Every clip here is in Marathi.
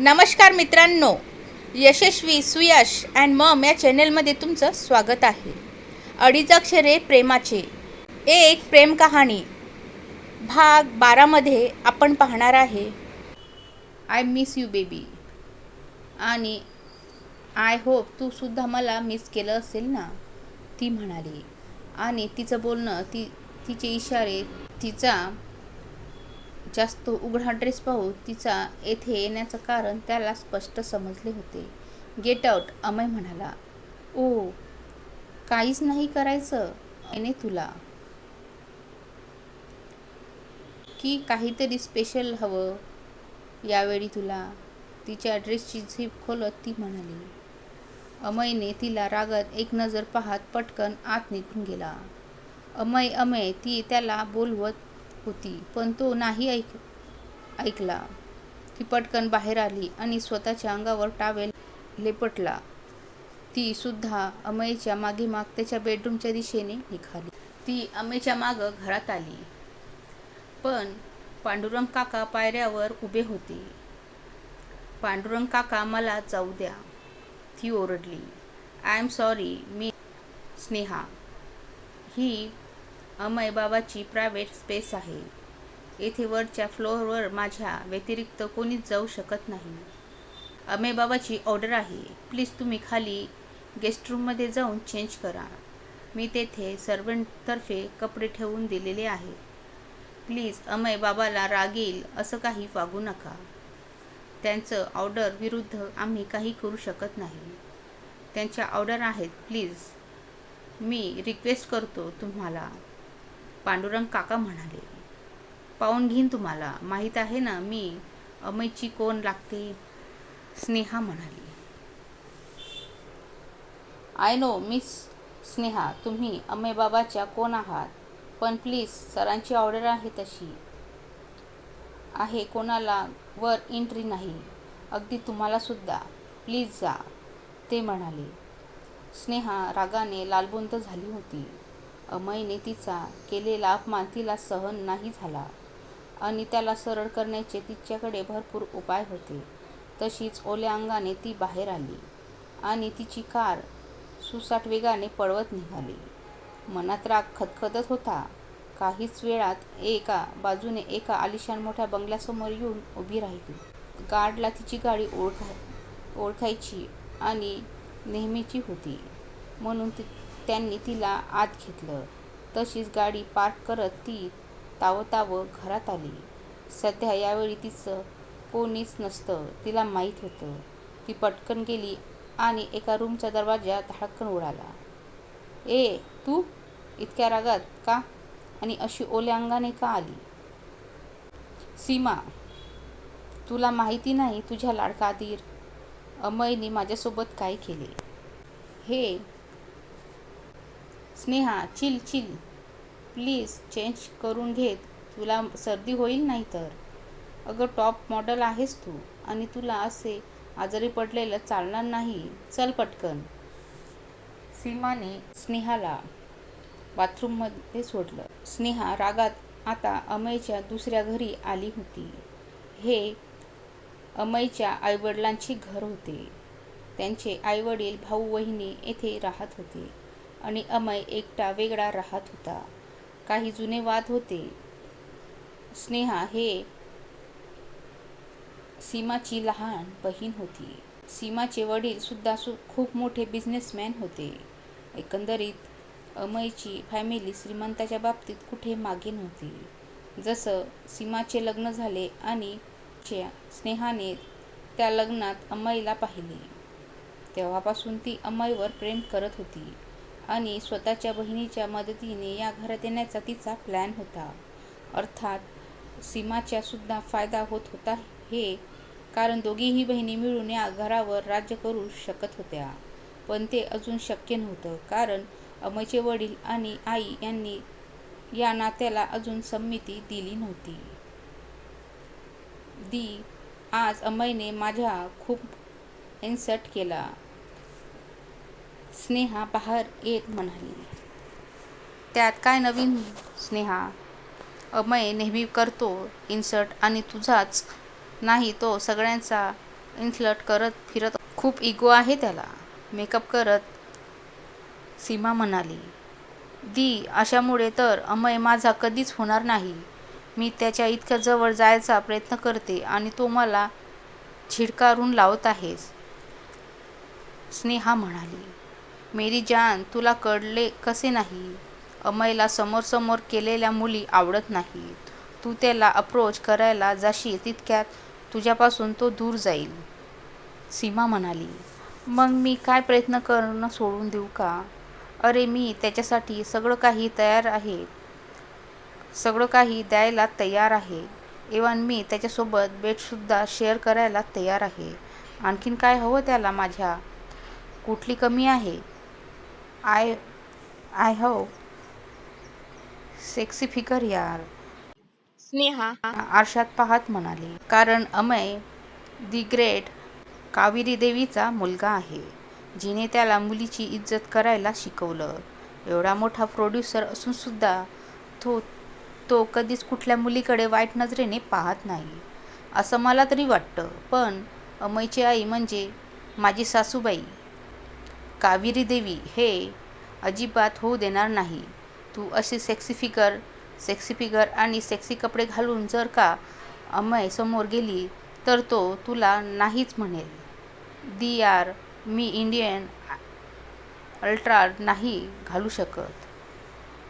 नमस्कार मित्रांनो यशस्वी सुयश अँड मम या चॅनेलमध्ये तुमचं स्वागत आहे. अडीच अक्षरे प्रेमाचे एक प्रेम कहाणी. भाग बारामध्ये आपण पाहणार आहे आय मिस यू बेबी आणि आय होप तू सुद्धा मला मिस केलं असेल ना? ती म्हणाली. आणि तिचं बोलणं ती तिचे इशारे तिचा जास्त उघडा ड्रेस पाहून तिचा येथे येण्याचं कारण त्याला स्पष्ट समजले होते. गेट आउट अमय म्हणाला. ओ काहीच नाही करायचं याने तुला. की काहीतरी स्पेशल हवं यावेळी तुला. तिच्या ड्रेसची झीप खोलत ती म्हणाली. अमयने तिला रागात एक नजर पाहत पटकन आत निघून गेला. अमय अमय ती त्याला बोलवत होती पण तो नाही ऐक ऐकला. ती पटकन बाहेर आली आणि स्वतःच्या अंगावर टावेल लेपटला. ती सुद्धा अमयच्या मागे माग त्याच्या बेडरूमच्या दिशेने निघाली. ती अमेच्या मागं घरात आली. पण पांडुरंग काका पायऱ्यावर उभे होते. पांडुरंग काका मला जाऊ द्या. ती ओरडली. आय एम सॉरी मी स्नेहा. ही अमय बाबाची प्रायव्हेट स्पेस आहे. येथे वरच्या फ्लोअरवर माझ्या व्यतिरिक्त कोणीच जाऊ शकत नाही. अमय बाबाची ऑर्डर आहे. प्लीज तुम्ही खाली गेस्ट रूममध्ये जाऊन चेंज करा. मी तेथे सर्वंटतर्फे कपडे ठेवून दिलेले आहेत प्लीज अमय बाबाला राग येईल असं काही वागू नका. त्यांचं ऑर्डर विरुद्ध आम्ही काही करू शकत नाही. त्यांच्या ऑर्डर आहेत प्लीज मी रिक्वेस्ट करतो तुम्हाला. पांडुरंग काका म्हणाले पाहून घेईन तुम्हाला. माहीत आहे ना मी अमयची कोण लागते? स्नेहा म्हणाली. आय नो मिस स्नेहा तुम्ही अमेबाबाच्या कोण आहात? पण प्लीज सरांची ऑर्डर आहे तशी. आहे कोणाला वर एंट्री नाही. अगदी तुम्हालासुद्धा प्लीज जा ते म्हणाले. स्नेहा रागाने लालबुंद झाली होती. अमयने तिचा केलेला अपमान तिला सहन नाही झाला. आणि त्याला सरळ करण्याचे तिच्याकडे भरपूर उपाय होते. तशीच ओल्या अंगाने ती बाहेर आली आणि तिची कार सुसाट वेगाने पळवत निघाली. मनात राग खदखदत होता. काहीच वेळात एका बाजूने एका आलिशान मोठ्या बंगल्यासमोर येऊन उभी राहिली. गार्डला तिची गाडी ओळखाय ओळखायची आणि नेहमीची होती. म्हणून ती त्यांनी तिला आत घेतलं. तशीच गाडी पार्क करत ती तावताव घरात आली. सध्या यावेळी तिचं कोणीच नसतं तिला माहीत होतं. ती पटकन गेली आणि एका रूमचा दरवाजा धडकन उडाला. ए तू? इतक्या रागात का? आणि अशी ओल्या अंगाने का आली? सीमा तुला माहिती नाही तुझ्या लाडका आदीर, अमयने माझ्यासोबत काय केले? हे Sneha chill chill. Please change करून घेत. तुला सर्दी होईल नाही तर अगं टॉप मॉडल आहेस तू आणि तुला असे आजारी पडलेलं चालणार नाही. चल पटकन. सीमाने स्नेहाला बाथरूममध्ये सोडलं. स्नेहा रागात आता अमयच्या दुसऱ्या घरी आली होती. हे अमयच्या आईवडिलांचे घर होते. त्यांचे आईवडील भाऊ वहिनी येथे राहत होते. आणि अमय एकटा वेगळा राहत होता. काही जुने वाद होते. स्नेहा हे सीमाची लहान बहीण होती. सीमाचे वडील सुद्धा सु खूप मोठे बिझनेसमॅन होते. एकंदरीत अमयची फॅमिली श्रीमंताच्या बाबतीत कुठे मागे नव्हती. जसं सीमाचे लग्न झाले आणि स्नेहाने त्या लग्नात अमयला पाहिले. तेव्हापासून ती अमयवर प्रेम करत होती. आणि स्वतःच्या बहिणीच्या मदतीने या घरात येण्याचा तिचा प्लॅन होता. अर्थात सीमाच्या सुद्धा फायदा होत होता हे कारण दोघीही बहिणी मिळून या घरावर राज्य करू शकत होत्या. पण ते अजून शक्य नव्हतं कारण अमयचे वडील आणि आई यांनी या नात्याला अजून संमती दिली नव्हती. दी आज अमयने माझ्या खूप इन्सल्ट केला. स्नेहा बाहेर येत म्हणाली. त्यात काय नवीन? स्नेहा अमय नेहमी करतो इन्सल्ट आणि तुझाच नाही तो सगळ्यांचा इन्सल्ट करत फिरत खूप इगो आहे त्याला. मेकअप करत सीमा म्हणाली दी अशामुळे तर अमय माझा कधीच होणार नाही. मी त्याच्या इतक्या जवळ जायचा प्रयत्न करते आणि तो मला झिडकारून लावत आहेस. स्नेहा म्हणाली मेरी जान तुला कळले कसे नाही? अमयला समोर समोर केलेल्या मुली आवडत नाहीत. तू त्याला अप्रोच करायला जाशील तितक्यात तुझ्यापासून तो दूर जाईल. सीमा म्हणाली मग मी काय प्रयत्न करणं सोडून देऊ का? अरे मी त्याच्यासाठी सगळं काही तयार आहे. सगळं काही द्यायला तयार आहे. इवन मी त्याच्यासोबत बेडसुद्धा शेअर करायला तयार आहे. आणखीन काय हवं त्याला माझ्या? कुठली कमी आहे? I I have sexy figure यार. स्नेहा. आरशात पाहत म्हणाली. कारण अमय दी ग्रेट कावेरी देवीचा मुलगा आहे. जिने त्याला मुलीची इज्जत करायला शिकवलं. एवढा मोठा प्रोड्युसर असून सुद्धा तो तो कधीच कुठल्या मुलीकडे वाईट नजरेने पाहत नाही. असं मला तरी वाटतं. पण अमयची आई म्हणजे माझी सासूबाई. कावेरी देवी हे अजिबात होऊ देणार नाही. तू अशी सेक्सी फिगर सेक्सी फिगर आणि सेक्सी कपडे घालून जर का अमय समोर गेली तर तो तुला नाहीच म्हणेल. दी आर मी इंडियन अल्ट्रा नाही घालू शकत.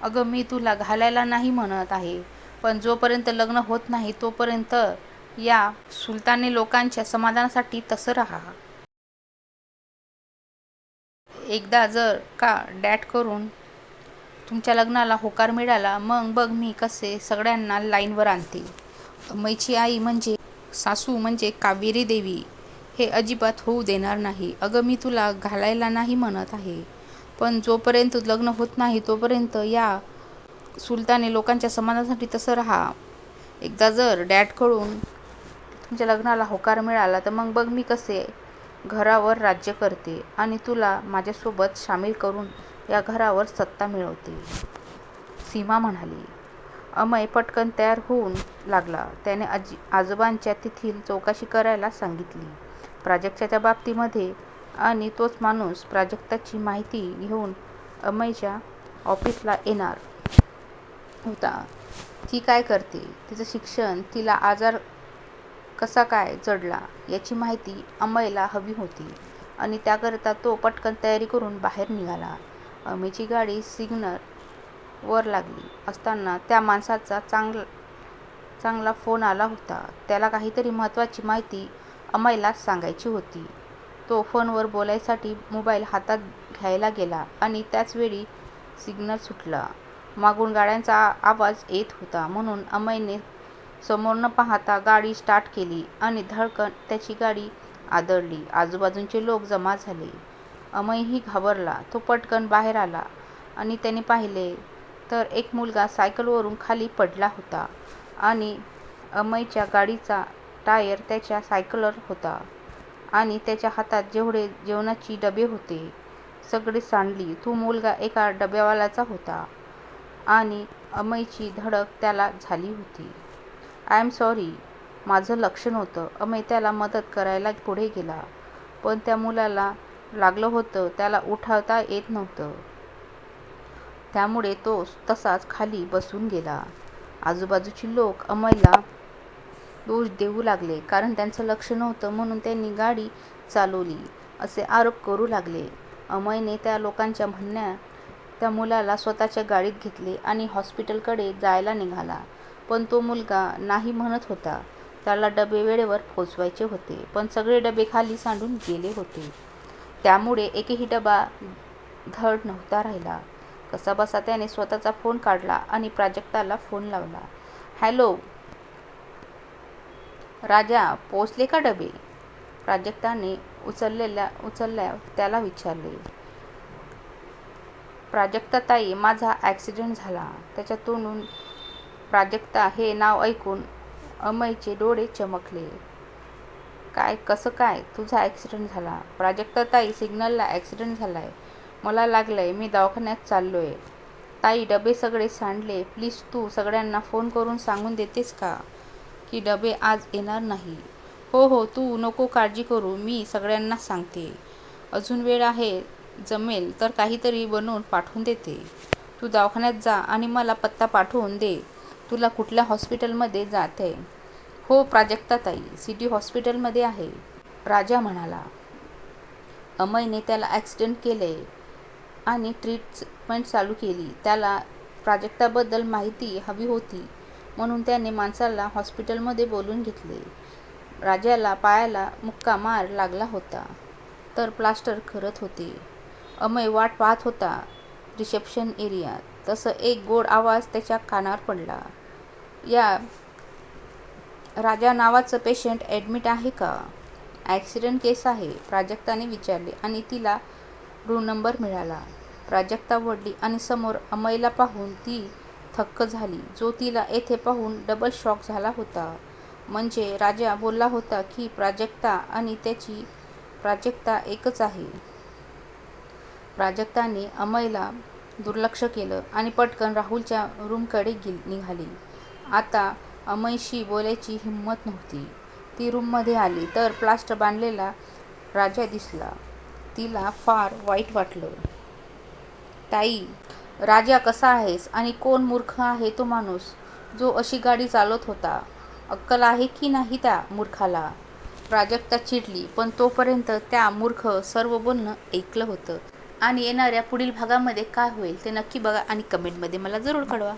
अगं मी तुला घालायला नाही म्हणत आहे पण जोपर्यंत लग्न होत नाही तोपर्यंत या सुलतानी लोकांच्या समाधानासाठी तसं राहा. एकदा जर का डॅट करून तुमच्या लग्नाला होकार मिळाला मग बघ मी कसे सगळ्यांना लाईनवर आणते. मैची आई म्हणजे सासू म्हणजे कावेरी देवी हे अजिबात होऊ देणार नाही. अगं मी तुला घालायला नाही म्हणत आहे पण जोपर्यंत लग्न होत नाही तोपर्यंत या सुलताने लोकांच्या समाधानासाठी तसं राहा. एकदा जर डॅडकडून तुमच्या लग्नाला होकार मिळाला तर मग बघ मी कसे घरावर राज्य करते आणि तुला माझ्यासोबत सामील करून या घरावर सत्ता मिळवते. सीमा म्हणाली. अमय पटकन तयार होऊन लागला. त्याने आजी आजोबांच्या तेथील चौकशी करायला सांगितली. प्राजक्ताच्या बाबतीमध्ये आणि तोच माणूस प्राजक्ताची माहिती घेऊन अमयच्या ऑफिसला येणार होता. ती काय करते? तिचं शिक्षण तिला आजार कसा काय जडला याची माहिती अमयला हवी होती. आणि त्याकरता तो पटकन तयारी करून बाहेर निघाला. अमयची गाडी सिग्नल वर लागली असताना त्या माणसाचा चांगला चांगला फोन आला होता. त्याला काहीतरी महत्त्वाची माहिती अमयला सांगायची होती. तो फोनवर बोलायसाठी मोबाईल हातात घ्यायला गेला आणि त्याच वेळी सिग्नल सुटला. मागून गाड्यांचा आवाज येत होता म्हणून अमयने समोर न पाहता गाडी स्टार्ट केली आणि धडकन त्याची गाडी आदळली. आजूबाजूचे लोक जमा झाले. अमयही घाबरला. तो पटकन बाहेर आला आणि त्याने पाहिले तर एक मुलगा सायकलवरून खाली पडला होता आणि अमयच्या गाडीचा टायर त्याच्या सायकलवर होता आणि त्याच्या हातात जेवढे जेवणाची डबे होते सगळे सांडली. तो मुलगा एका डब्यावाल्याचा होता आणि अमयची धडक त्याला झाली होती. I am sorry. माझं लक्ष नव्हतं. अमय त्याला मदत करायला पुढे गेला. पण त्या मुलाला लागलं होतं. त्याला उठवता येत नव्हतं. त्यामुळे तो तसाच खाली बसून गेला. आजूबाजूची लोक अमयला दोष देऊ लागले. कारण त्यांचं लक्ष नव्हतं म्हणून त्यांनी गाडी चालवली असे आरोप करू लागले. अमयने त्या लोकांच्या म्हणण्या त्या मुलाला स्वतःच्या गाडीत घेतले आणि हॉस्पिटलकडे जायला निघाला. पण तो मुलगा नाही म्हणत होता. त्याला डबे वेळेवर पोचवायचे होते पण सगळे डबे खाली सांडून गेले होते. त्यामुळे एकही डबा धड नव्हता राहिला. कसाबसा त्याने स्वतःचा फोन काढला आणि प्राजक्ताला फोन लावला. हॅलो राजा पोचले का डबे? प्राजक्ताने उचललेल्या उचलल्या त्याला विचारले. प्राजक्ताताई माझा ॲक्सिडेंट झाला. त्याच्या तोंडून प्राजक्ता हे नाव ऐकून अमयचे डोळे चमकले. काय? कसं काय? तुझा ॲक्सिडेंट झाला. प्राजक्ता ताई सिग्नलला ॲक्सिडेंट झालाय. मला लागलंय मी दवाखान्यात चाललोय. ताई डबे सगळे सांडले. प्लीज तू सगळ्यांना फोन करून सांगून देतेस का? की डबे आज येणार नाही. हो हो तू नको काळजी करू. मी सगळ्यांना सांगते. अजून वेळ आहे जमेल तर काहीतरी बनवून पाठवून देते. तू दवाखान्यात जा आणि मला पत्ता पाठवून दे. तुला कुठल्या हॉस्पिटलमध्ये जायचंय हो प्राजक्ताताई सिटी हॉस्पिटलमध्ये आहे. राजा म्हणाला. अमयने त्याला ॲक्सिडेंट केलंय आणि ट्रीटमेंट चालू केली. त्याला प्राजक्ताबद्दल माहिती हवी होती म्हणून त्याने माणसाला हॉस्पिटलमध्ये बोलून घेतले. राजाला पायाला मुक्का मार लागला होता तर प्लास्टर करत होते. अमय वाट पाहत होता रिसेप्शन एरियात. तसं एक गोड आवाज त्याच्या कानावर पडला. या राजा नावाचं पेशंट ॲडमिट आहे का? ॲक्सिडेंट केस आहे प्राजक्ताने विचारले आणि तिला रूम नंबर मिळाला. प्राजक्ता वळली आणि समोर अमयला पाहून ती थक्क झाली जो तिला येथे पाहून डबल शॉक झाला होता. म्हणजे राजा बोलला होता की प्राजक्ता आणि त्याची प्राजक्ता एकच आहे. प्राजक्ताने अमयला दुर्लक्ष केलं आणि पटकन राहुलच्या रूमकडे निघाली. आता अमयशी बोलायची हिंमत नव्हती. ती रूममध्ये आली तर प्लास्टर बांधलेला राजा दिसला. तिला फार वाईट वाटलं. ताई राजा कसा आहेस आणि कोण मूर्ख आहे तो माणूस? जो अशी गाडी चालवत होता. अक्कल आहे की नाही त्या मूर्खाला? प्राजक्ता चिडली पण तोपर्यंत त्या मूर्ख सर्व बोलणं ऐकलं होतं. आणि येणाऱ्या पुढील भागामध्ये काय होईल ते नक्की बघा आणि कमेंटमध्ये मला जरूर कळवा.